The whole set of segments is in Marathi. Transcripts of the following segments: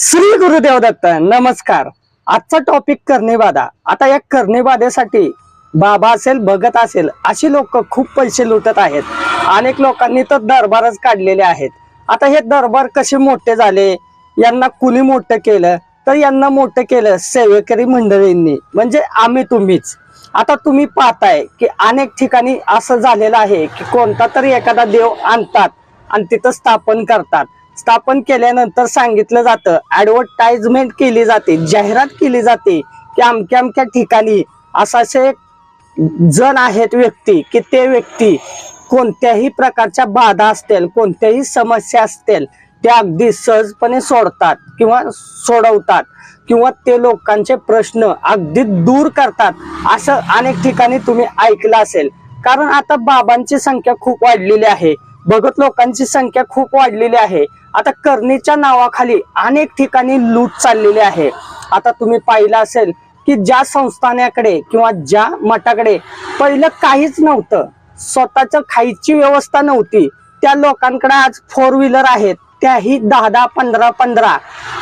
श्री गुरुदेव दत्त नमस्कार. आजचा टॉपिक कर्णेबाधा आता या कर्णेबाधेसाठी बाबा असेल भगत असेल अशी लोक खूप पैसे लुटत आहेत. अनेक लोकांनी तर दरबारच काढलेले आहेत. आता हे दरबार कसे मोठे झाले? यांना कुणी मोठं केलं? तर यांना मोठं केलं सेवेकरी मंडळींनी म्हणजे आम्ही तुम्हीच. आता तुम्ही पाहताय की अनेक ठिकाणी असं झालेलं आहे की कोणता तरी एखादा देव आणतात आणि तिथं स्थापन करतात. स्थापन केल्यानंतर सांगितलं जातं ऍडव्हर्टाइजमेंट केली जाते जाहिरात केली जाते की अमक्या अमक्या ठिकाणी असे जण आहेत व्यक्ती की ते व्यक्ती कोणत्याही प्रकारच्या बाधा असतील कोणत्याही समस्या असतील त्या अगदी सहजपणे सोडतात किंवा सोडवतात किंवा ते लोकांचे प्रश्न अगदी दूर करतात असं अनेक ठिकाणी तुम्ही ऐकलं असेल. कारण आता बाबांची संख्या खूप वाढलेली आहे. भगत लोकांची संख्या खूप वाढलेली आहे. आता करणीच्या नावाखाली अनेक ठिकाणी लूट चाललेली आहे. आता तुम्ही पाहिलं असेल की ज्या संस्थानाकडे किंवा ज्या मठाकडे पहिलं काहीच नव्हतं. स्वतःच खायची व्यवस्था नव्हती. त्या लोकांकडे आज फोर व्हीलर आहेत. त्याही दहा दहा पंधरा पंधरा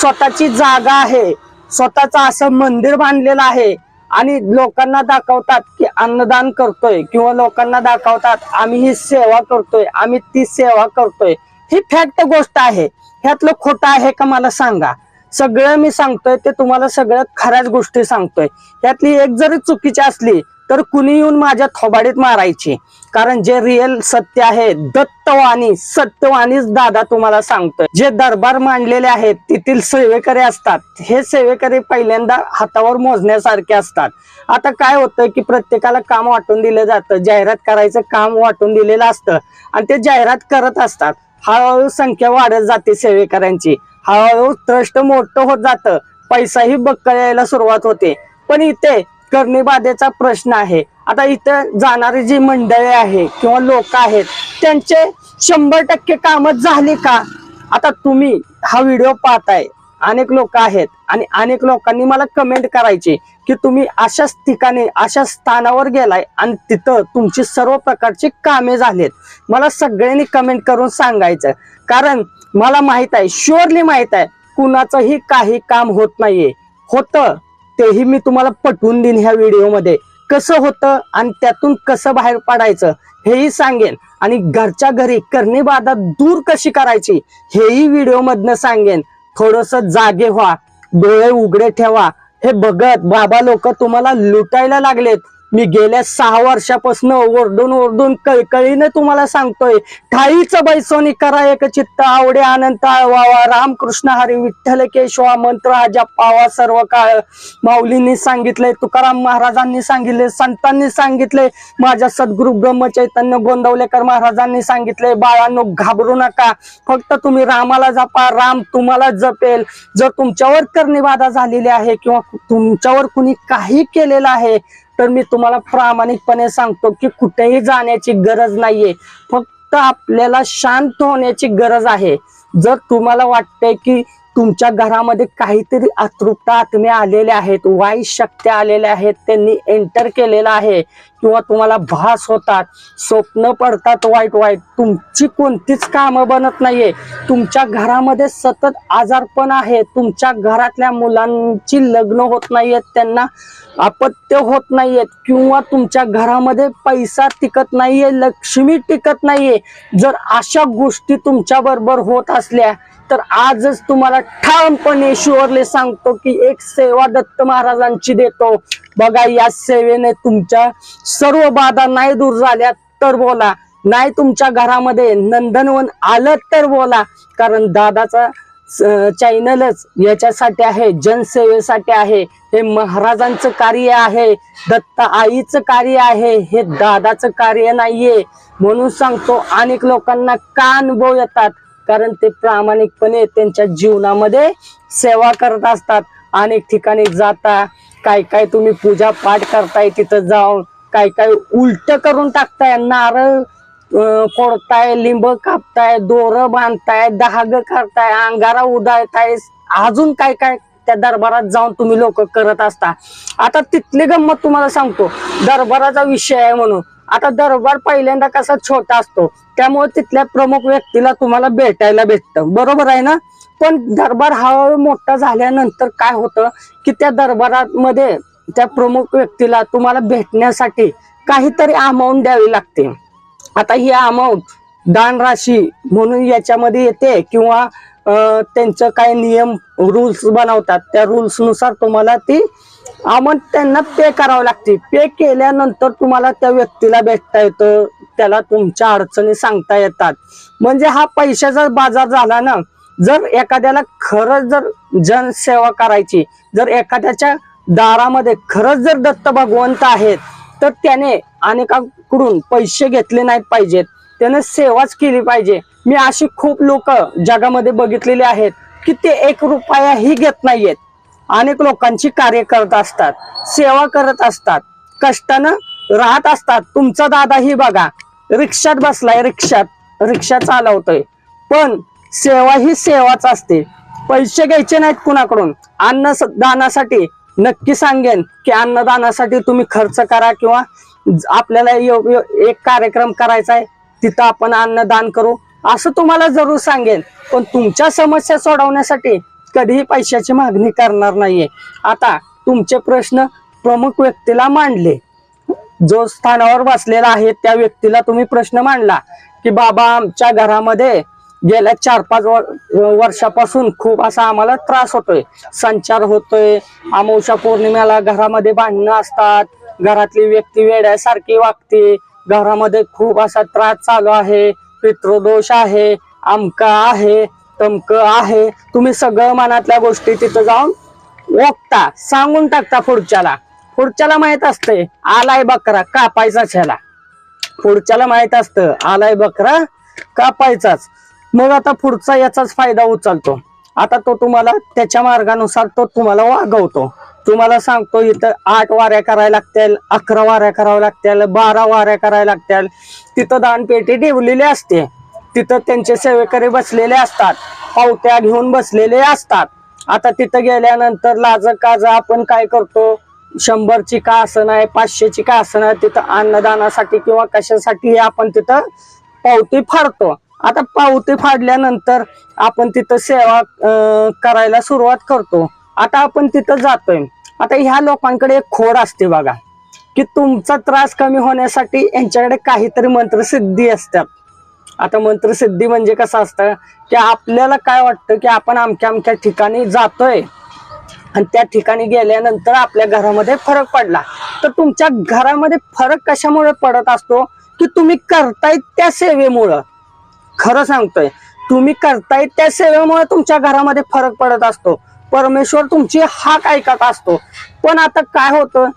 स्वतःची जागा आहे. स्वतःच असं मंदिर बांधलेलं आहे. आणि लोकांना दाखवतात की अन्नदान करतोय किंवा लोकांना दाखवतात आम्ही ही सेवा करतोय आम्ही ती सेवा करतोय. ही फॅक्ट गोष्ट आहे. ह्यातलं खोटं आहे का मला सांगा. सगळं मी सांगतोय ते तुम्हाला सगळं खऱ्याच गोष्टी सांगतोय. त्यातली एक जरी चुकीची असली तर कुणी येऊन माझ्या थोबाडीत मारायची? कारण जे रिअल सत्य आहे दत्तवाणी सत्यवाणीच दादा तुम्हाला सांगतोय. जे दरबार मांडलेले आहेत तेथील सेवेकरी असतात. हे सेवेकरी पहिल्यांदा हातावर मोजण्यासारखे असतात. आता काय होतं की प्रत्येकाला काम वाटून दिलं जातं. जाहिरात करायचं काम वाटून दिलेलं असतं. आणि ते जाहिरात करत असतात. हळूहळू संख्या वाढत जाते सेवेकऱ्यांची. हळूहळू ट्रस्ट मोठं होत जातं. पैसाही बक्कळ यायला सुरुवात होते. पण इथे कर्णीबाधेचा प्रश्न आहे. आता इथं जाणारी जी मंडळी आहे किंवा लोक आहेत त्यांचे शंभर टक्के कामं झाली का? आता तुम्ही हा व्हिडिओ पाहताय अनेक लोक आहेत आणि अनेक लोकांनी मला कमेंट करायचे की तुम्ही अशाच ठिकाणी अशा स्थानावर गेलाय आणि तिथं तुमची सर्व प्रकारची कामे झालीत. मला सगळ्यांनी कमेंट करून सांगायचं. कारण मला माहीत आहे शुअरली माहीत आहे कुणाचंही काही काम होत नाहीये. होतं. तेही मी तुम्हाला पटवून देईन ह्या व्हिडिओमध्ये. कसं होतं आणि त्यातून कसं बाहेर पडायचं हेही सांगेन. आणि घरच्या घरी करणी बाधा दूर कशी करायची हेही व्हिडिओ मधनं सांगेन. थोडस जागे व्हा डोळे उघडे ठेवा. हे बघत बाबा लोक तुम्हाला लुटायला लागलेत. मी गेल्या सहा वर्षापासून ओरडून ओरडून कळकळीने तुम्हाला सांगतोय. ठाईच बैसोनी करा एक चित्त आवडे आनंद आळवावा रामकृष्ण हरी विठ्ठल केशवा मंत्र हा जपावा सर्व काळ. माऊलींनी सांगितलंय तुकाराम महाराजांनी सांगितले संतांनी सांगितले माझ्या सद्गुरु ब्रह्मचैतन्य गोंदवलेकर महाराजांनी सांगितले बाळांनो घाबरू नका. फक्त तुम्ही रामाला जपा राम तुम्हाला जपेल. जर तुमच्यावर कर्णिबाधा झालेली आहे किंवा तुमच्यावर कुणी काही केलेलं आहे तर मी तुम्हाला प्रामाणिकपणे सांगतो की कुठेही जाण्याची गरज नाहीये. फक्त आपल्याला शांत होण्याची गरज आहे. जर तुम्हाला वाटतंय की तुमच्या घरामध्ये काहीतरी अतृप्त आत्मे आलेले आहेत वाईट शक्त्या आलेल्या आहेत त्यांनी एंटर केलेलं आहे किंवा तुम्हाला भास होतात स्वप्न पडतात वाईट वाईट. तुमची कोणतीच कामं बनत नाहीये. तुमच्या घरामध्ये सतत आजारपण आहे. तुमच्या घरातल्या मुलांची लग्न होत नाहीयेत त्यांना अपत्य होत नाहीयेत किंवा तुमच्या घरामध्ये पैसा टिकत नाहीये लक्ष्मी टिकत नाहीये. जर अशा गोष्टी तुमच्याबरोबर होत असल्या तर आजच तुम्हाला ठामपणे शुअरले सांगतो की एक सेवा दत्त महाराजांची देतो. बघा या सेवेने तुमच्या सर्व बाधा नाही दूर झाल्या तर बोला. नाही तुमच्या घरामध्ये नंदनवन आलं तर बोला. कारण दादाचा चॅनलच याच्यासाठी आहे जनसेवेसाठी आहे. हे महाराजांचं कार्य आहे दत्त आईचं कार्य आहे हे दादाचं कार्य नाहीये. म्हणून सांगतो अनेक लोकांना का अनुभव येतात कारण ते प्रामाणिकपणे त्यांच्या जीवनामध्ये सेवा करत असतात. अनेक ठिकाणी जाता काय काय तुम्ही पूजा पाठ करताय तिथं जाऊन काय काय उलट करून टाकताय नारळ फोडताय लिंब कापताय दोर बांधताय दहाग करताय अंगारा उदाळताय अजून काय काय त्या दरबारात जाऊन तुम्ही लोक करत असता. आता तिथली गंमत तुम्हाला सांगतो. दरबाराचा विषय आहे म्हणून. आता दरबार पहिल्यांदा कसा छोटा असतो त्यामुळे तिथल्या प्रमुख व्यक्तीला तुम्हाला भेटायला भेटतं. बरोबर आहे ना? पण दरबार हळूहळू मोठा झाल्यानंतर काय होतं की त्या दरबारामध्ये त्या प्रमुख व्यक्तीला तुम्हाला भेटण्यासाठी काहीतरी अमाऊंट द्यावी लागते. आता ही अमाऊंट दान राशी म्हणून याच्यामध्ये येते किंवा त्यांचं काय नियम रूल्स बनवतात. त्या रुल्सनुसार तुम्हाला ती अमाऊंट त्यांना पे करावं लागते. पे केल्यानंतर तुम्हाला त्या व्यक्तीला भेटता येतं. त्याला तुमच्या अडचणी सांगता येतात. म्हणजे हा पैशाचा बाजार झाला ना जर एखाद्याला खरंच जर जनसेवा करायची जर एखाद्याच्या दारामध्ये खरंच जर दत्त भगवंत आहेत तर त्याने अनेकांकडून पैसे घेतले नाहीत पाहिजेत. त्याने सेवाच केली पाहिजे. मी अशी खूप लोक जगामध्ये बघितलेली आहेत की ते एक रुपयाही घेत नाहीयेत. अनेक लोकांची कार्य करत असतात सेवा करत असतात कष्टानं राहत असतात. तुमचा दादाही बघा रिक्षात बसलाय रिक्षात रिक्षा चालवतोय. पण सेवा ही सेवाच असते. पैसे घ्यायचे नाहीत कुणाकडून. अन्न दानासाठी नक्की सांगेन की अन्नदानासाठी तुम्ही खर्च करा किंवा आपल्याला यो- एक कार्यक्रम करायचा आहे तिथं आपण अन्नदान करू. असं तुम्हाला जरूर सांगेन. पण तुमच्या समस्या सोडवण्यासाठी कधीही पैशाची मागणी करणार नाहीये. आता तुमचे प्रश्न प्रमुख व्यक्तीला मांडले. जो स्थानावर बसलेला आहे त्या व्यक्तीला तुम्ही प्रश्न मांडला की बाबा आमच्या घरामध्ये गेल्या चार पाच वर्षापासून खूप असा आम्हाला त्रास होतोय. संचार होतोय अमावस्या पौर्णिमेला घरामध्ये भांडणं असतात घरातली व्यक्ती वेड्यासारखी वागते घरामध्ये खूप असा त्रास चालू आहे पितृदोष आहे आमका आहे टमकं आहे. तुम्ही सगळं मनातल्या गोष्टी तिथं जाऊन ओकता सांगून टाकता पुढच्याला. पुढच्याला माहीत असते आलाय बकरा कापायचाच ह्याला. पुढच्याला माहीत असतं आलाय बकरा कापायचाच. मग आता पुढचा याचाच फायदा उचलतो. आता तो तुम्हाला त्याच्या मार्गानुसार तो तुम्हाला वागवतो. तुम्हाला सांगतो इथं आठ वाऱ्या करायला लागतील अकरा वाऱ्या कराव्या लागतील बारा वाऱ्या करायला लागतील. तिथं दानपेटी ठेवलेली असते. तिथं त्यांचे सेवेकरी बसलेले असतात. पावत्या घेऊन बसलेले असतात. आता तिथं गेल्यानंतर लाज काज आपण काय करतो? शंभरची का असं आहे पाचशेची का असं आहे तिथं अन्नदानासाठी किंवा कशासाठी आपण तिथं पावती फाडतो. आता पावती फाडल्यानंतर आपण तिथं सेवा करायला सुरुवात करतो. आता आपण तिथं जातोय. आता ह्या लोकांकडे एक खोड असते बघा की तुमचा त्रास कमी होण्यासाठी यांच्याकडे काहीतरी मंत्रसिद्धी असतात. आता मंत्रसिद्धी म्हणजे कसं असतं की आपल्याला काय वाटतं की आपण अमक्या अमक्या ठिकाणी जातोय. आणि त्या ठिकाणी गेल्यानंतर आपल्या घरामध्ये फरक पडला. तर तुमच्या घरामध्ये फरक कशामुळे पडत असतो? की तुम्ही करताय त्या सेवेमुळं. खरं सांगतोय तुम्ही करताय त्या सेवेमुळे तुमच्या घरामध्ये फरक पडत असतो. परमेश्वर तुमची हाक ऐकत असतो. पण आता काय होतं?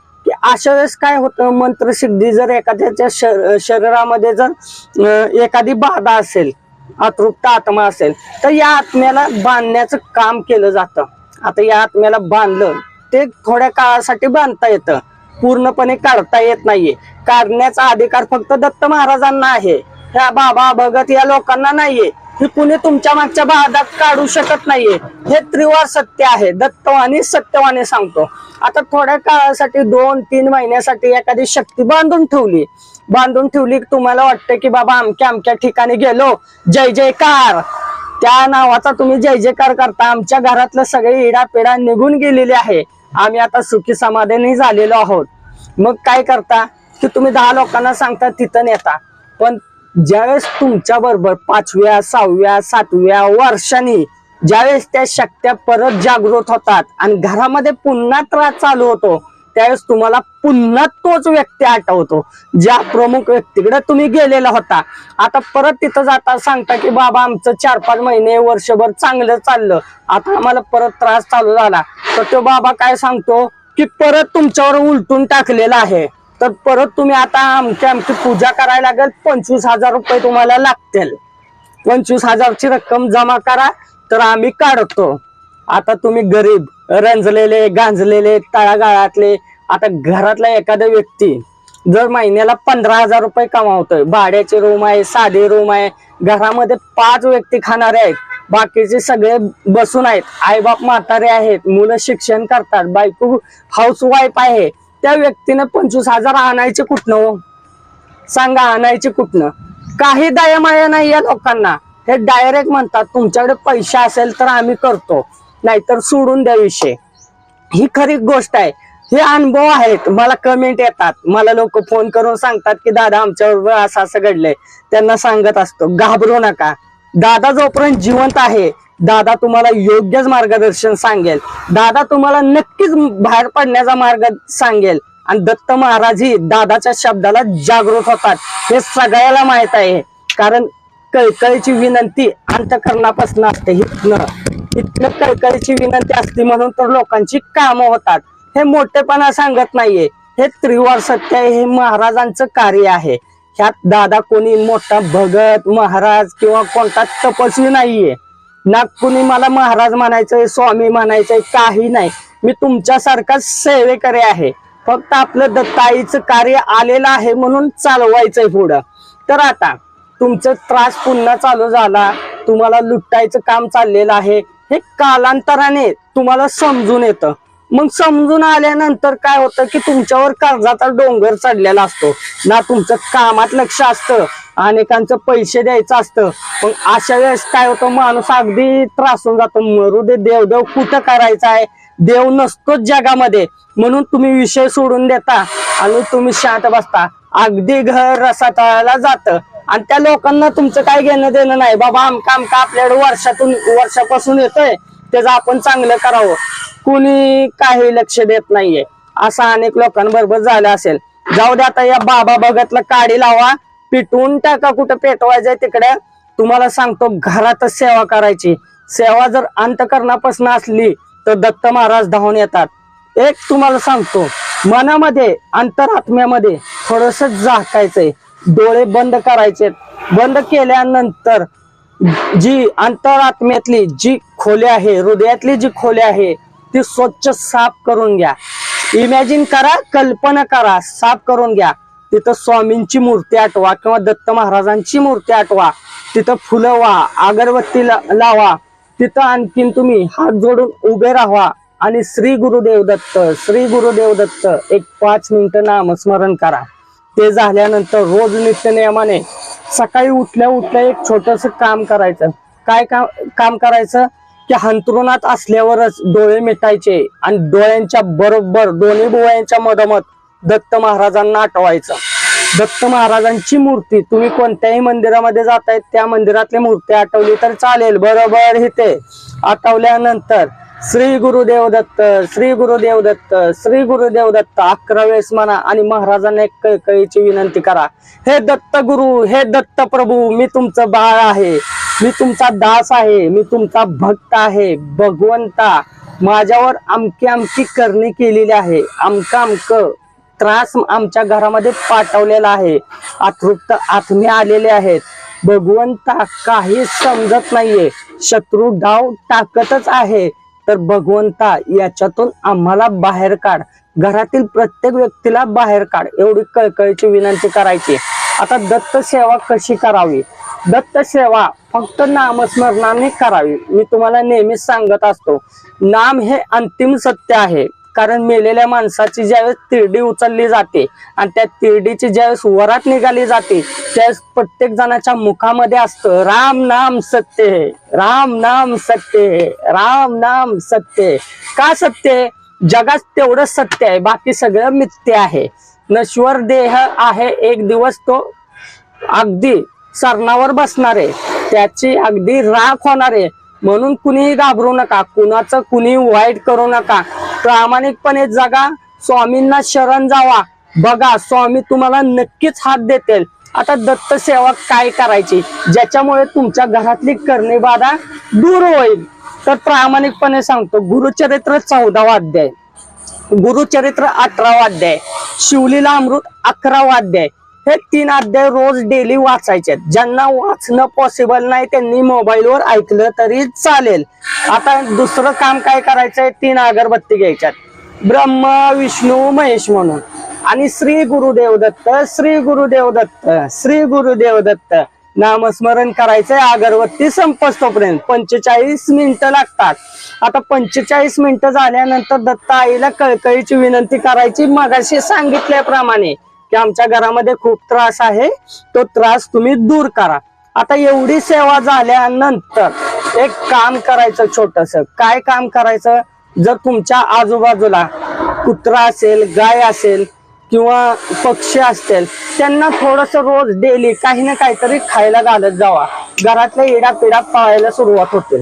अशा वेळेस काय होतं मंत्रसिद्धी जर एखाद्याच्या शर- शरीरामध्ये जर एखादी बाधा असेल अतृप्त आत्मा असेल तर या आत्म्याला बांधण्याचं काम केलं जातं. आता या आत्म्याला बांधलं ते थोड्या काळासाठी बांधता येतं. पूर्णपणे काढता येत नाहीये. काढण्याचा अधिकार फक्त दत्त महाराजांना आहे. ह्या बाबा भगत या लोकांना नाहीये. ही कुणी तुमच्या मागच्या बाधात काढू शकत नाहीये. हे त्रिवार सत्य आहे. दत्तवानी सत्यवाने सांगतो. आता थोड्या काळासाठी दोन तीन महिन्यासाठी एखादी शक्ती बांधून ठेवली. बांधून ठेवली की तुम्हाला वाटतं की बाबा अमक्या अमक्या ठिकाणी गेलो. जय जयकार त्या नावाचा तुम्ही जय जयकार करता. आमच्या घरातलं सगळे इडापिडा निघून गेलेली आहे. आम्ही आता सुखी समाधानी झालेलो आहोत. मग काय करता? की तुम्ही दहा लोकांना सांगता तिथं नेता. पण ज्यावेळेस तुमच्या बरोबर पाचव्या सहाव्या सातव्या वर्षांनी ज्यावेळेस त्या शक्त्या परत जागृत होतात आणि घरामध्ये पुन्हा त्रास चालू होतो त्यावेळेस तुम्हाला पुन्हा तोच व्यक्ती आठवतो. ज्या प्रमुख व्यक्तीकडे तुम्ही गेलेला होता. आता परत तिथं जाता सांगता की बाबा आमचं चार पाच महिने वर्षभर चांगलं चाललं. आता आम्हाला परत त्रास चालू झाला. तर तो बाबा काय सांगतो की परत तुमच्यावर उलटून टाकलेला आहे. तर परत तुम्ही आता आमची आमची पूजा करायला लागेल पंचवीस हजार रुपये तुम्हाला लागतील. पंचवीस हजारची रक्कम जमा करा तर आम्ही काढतो. आता तुम्ही गरीब रंजलेले गांजलेले तळागाळातले आता घरातला एखादा व्यक्ती जर महिन्याला पंधरा हजार रुपये कमावतोय भाड्याचे रूम आहे साधे रूम आहे घरामध्ये पाच व्यक्ती खाणारे आहेत बाकीचे सगळे बसून आहेत आईबाप म्हातारे आहेत मुलं शिक्षण करतात बायको हाऊस वाईफ आहे त्या व्यक्तीने पंचवीस हजार आणायचे कुठनं हो? सांगा आणायचे कुठनं? काही दयामाया नाही या लोकांना. हे डायरेक्ट म्हणतात तुमच्याकडे पैसे असेल तर आम्ही करतो नाहीतर सोडून द्या विषय. ही खरी गोष्ट आहे. हे अनुभव आहेत. मला कमेंट येतात. मला लोक फोन करून सांगतात की दादा आमच्याबरोबर असं असं घडलंय. त्यांना सांगत असतो. घाबरू नका. दादा जोपर्यंत जिवंत आहे दादा तुम्हाला योग्यच मार्गदर्शन सांगेल. दादा तुम्हाला नक्कीच बाहेर पडण्याचा मार्ग सांगेल. आणि दत्त महाराज ही दादाच्या शब्दाला जागृत होतात. हे सगळ्याला माहीत आहे. कारण कळकळीची विनंती अंतकरणापासून असते. हितनं इतकं कळकळीची विनंती असते म्हणून तर लोकांची कामं होतात. हे मोठेपणा सांगत नाहीये. हे त्रिवार सत्य आहे. हे महाराजांचं कार्य आहे. ह्यात दादा कोणी मोठा भगत महाराज किंवा कोणता तपस्वी नाहीये. ना कुणी मला महाराज म्हणायचंय स्वामी म्हणायचंय काही नाही. मी तुमच्यासारखा सेवेकरी आहे. फक्त आपलं दत्ताईचं कार्य आलेलं आहे म्हणून चालवायचंय पुढं. तर आता तुमचा त्रास पुन्हा चालू झाला. तुम्हाला लुटायचं काम चाललेलं आहे. हे कालांतराने तुम्हाला समजून येतं. मग समजून आल्यानंतर काय होतं की तुमच्यावर कर्जाचा डोंगर चढलेला असतो. ना तुमचं कामात लक्ष असतं अनेकांचं पैसे द्यायचं असतं. पण अशा वेळेस काय होतं माणूस अगदी त्रासून जातो. मरू दे देवदेव कुठं करायचा आहे? देव नसतोच जगामध्ये. म्हणून तुम्ही विषय सोडून देता आणि तुम्ही शांत बसता. अगदी घर रसातळाला जातं. आणि त्या लोकांना तुमचं काय घेणं देणं नाही. बाबा आमका आमका आपल्याकडे वर्षातून वर्षापासून येतोय. त्याचं आपण चांगलं करावं. कुणी काही लक्ष देत नाहीये. असं अनेक लोकांबरोबर झालं असेल. जाऊ दे आता या बाबा भगतला काडी लावा पिटवून टाका कुठं पेटवायचंय तिकडे. तुम्हाला सांगतो घरातच सेवा करायची. सेवा जर अंतकरणापासून असली तर दत्त महाराज धावून येतात. एक तुम्हाला सांगतो मनामध्ये अंतरात्म्यामध्ये थोडस झाकायचंय. डोळे बंद करायचे बंद केल्यानंतर जी अंतरात्म्यातली जी खोली आहे हृदयातली जी खोली आहे ती स्वच्छ साफ करून घ्या. इमॅजिन करा कल्पना करा साफ करून घ्या. तिथं स्वामींची मूर्ती आठवा किंवा दत्त महाराजांची मूर्ती आठवा. तिथं फुलं व्हा अगरबत्ती लावा. तिथं आणखीन तुम्ही हात जोडून उभे राहा आणि श्री गुरुदेव दत्त श्री गुरुदेव दत्त एक पाच मिनिटं नामस्मरण करा. ते झाल्यानंतर रोज नित्य नियमाने सकाळी उठल्या उठल्या एक छोटस काम करायचं. काय काम काम करायचं? की अंतरुणात असल्यावरच डोळे मिटायचे आणि डोळ्यांच्या बरोबर दोन्ही डोळ्यांच्या मधोमध दत्त महाराजांना आठवायचं. दत्त महाराजांची मूर्ती तुम्ही कोणत्याही मंदिरामध्ये जाताय त्या मंदिरातली मूर्ती आठवली तर चालेल. बरोबर इथे. आठवल्यानंतर श्री गुरुदेव दत्त श्री गुरुदेव दत्त श्री गुरुदेव दत्त अकरा वेळेस म्हणा आणि महाराजांना एक कळकळीची विनंती करा. हे दत्त गुरु हे दत्त प्रभू मी तुमचं बाळ आहे. मी तुमचा दास आहे मी तुमचा भक्त आहे भगवंता. माझ्यावर अमकी अमकी करणी केलेली आहे. अमक अमक त्रास आमच्या घरामध्ये पाठवलेला आहे. अतृप्त आत्मे आलेले आहेत. भगवंता काही समजत नाहीये. शत्रू डाव टाकतच आहे. तर भगवंता याच्यातून आम्हाला बाहेर काढ. घरातील प्रत्येक व्यक्तीला बाहेर काढ. एवढी कळकळीची विनंती करायची. आता दत्त सेवा कशी करावी? दत्त सेवा फक्त नामस्मरणाने करावी. मी तुम्हाला नेहमीच सांगत असतो नाम हे अंतिम सत्य आहे. कारण मेलेल्या माणसाची ज्यावेळेस तिरडी उचलली जाते आणि त्या तिरडीची ज्यावेळेस वरात निघाली जाते त्यावेळेस प्रत्येक जणाच्या मुखामध्ये असतं राम नाम सत्य हे राम नाम सत्य हे राम नाम सत्य का सत्य आहे जगात तेवढं सत्य आहे बाकी सगळं मिथ्य आहे. नश्वर देह आहे एक दिवस तो अगदी सरणावर बसणार आहे त्याची अगदी राख होणार आहे म्हणून कुणीही घाबरू नका कुणाचं कुणी वाईट करू नका. प्रामाणिकपणे जगा स्वामींना शरण जावा. बघा स्वामी तुम्हाला नक्कीच हात देतील. आता दत्त सेवा काय करायची? ज्याच्यामुळे तुमच्या घरातली करणे बाधा दूर होईल. तर प्रामाणिकपणे सांगतो गुरुचरित्र चौदावा अध्याय गुरुचरित्र अठरावा अध्याय शिवलीला अमृत अकरावा अध्याय हे तीन अध्याय रोज डेली वाचायचे ज्यांना वाचणं पॉसिबल नाही त्यांनी मोबाईलवर ऐकलं तरी चालेल. आता दुसरं काम काय करायचंय? तीन अगरबत्ती घ्यायच्यात. ब्रह्म विष्णू महेश म्हणून. आणि श्री गुरुदेव दत्त श्री गुरुदेव दत्त श्री गुरुदेव दत्त. नामस्मरण करायचंय अगरबत्ती संपस्तोपर्यंत. पंचेचाळीस मिनिटं लागतात. आता पंचेचाळीस मिनिटं झाल्यानंतर दत्त आईला कळकळीची विनंती करायची. मगाशी सांगितल्याप्रमाणे. की आमच्या घरामध्ये खूप त्रास आहे तो त्रास तुम्ही दूर करा. आता एवढी सेवा झाल्यानंतर एक काम करायचं छोटस. काय काम करायचं? जर तुमच्या आजूबाजूला कुत्रा असेल गाय असेल किंवा पक्षी असतील त्यांना थोडस रोज डेली काही ना काहीतरी खायला घालत जावा. घरातल्या इडा पिडा पाळायला सुरुवात होते.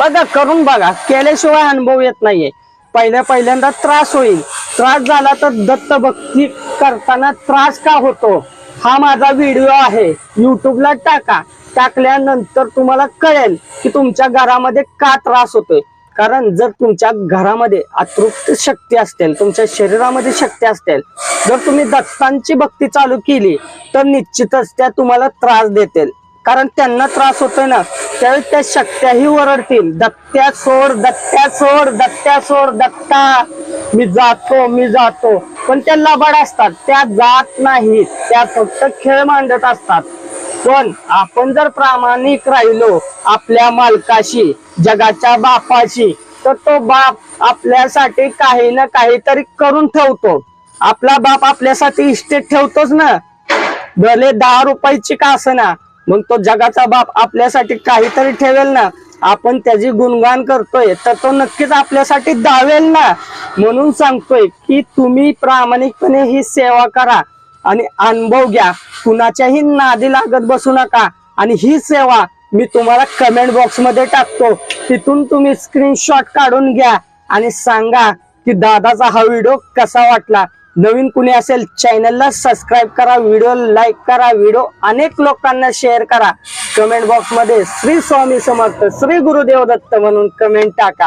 बघा करून बघा. केल्याशिवाय अनुभव येत नाहीये. पहिल्या पहिल्यांदा त्रास होईल. त्रास झाला तर दत्तभक्ती करताना त्रास का होतो? हा माझा व्हिडिओ आहे. युट्यूबला टाका. टाकल्यानंतर तुम्हाला कळेल की तुमच्या घरामध्ये का त्रास होतोय. कारण जर तुमच्या घरामध्ये अतृप्त शक्ती असतील तुमच्या शरीरामध्ये शक्ती असतील जर तुम्ही दत्तांची भक्ती चालू केली तर निश्चितच त्या तुम्हाला त्रास देतील. कारण त्यांना त्रास होतोय ना त्यावेळी त्या शक्त्याही ओरडतील. दत्त्या सोड दत्त्या सोड दत्त्या सोड दत्ता. मी जातो मी जातो. पण त्या लबाड असतात. त्या जात नाहीत. त्या फक्त खेळ मांडत असतात. पण आपण जर प्रामाणिक राहिलो आपल्या मालकाशी जगाच्या बापाशी तर तो बाप आपल्यासाठी काही ना काहीतरी करून ठेवतो. आपला बाप आपल्यासाठी इस्टेट ठेवतोच ना. भले दहा रुपयाची का ना मग तो जगाचा बाप आपल्यासाठी काहीतरी ठेवेल ना. आपण त्याची गुणगान करतोय तर तो नक्कीच आपल्यासाठी धावेल ना? म्हणून सांगतोय की तुम्ही प्रामाणिकपणे ही सेवा करा आणि अनुभव घ्या. कुणाच्याही नादी लागत बसू नका. आणि ही सेवा मी तुम्हाला कमेंट बॉक्समध्ये टाकतो. तिथून तुम्ही स्क्रीनशॉट काढून घ्या आणि सांगा की दादाचा हा व्हिडिओ कसा वाटला. नवीन कुणी असेल चॅनलला सबस्क्राईब करा व्हिडिओ लाईक करा व्हिडिओ अनेक लोकांना शेअर करा. कमेंट बॉक्समध्ये श्री स्वामी समर्थ श्री गुरुदेव दत्त म्हणून कमेंट टाका.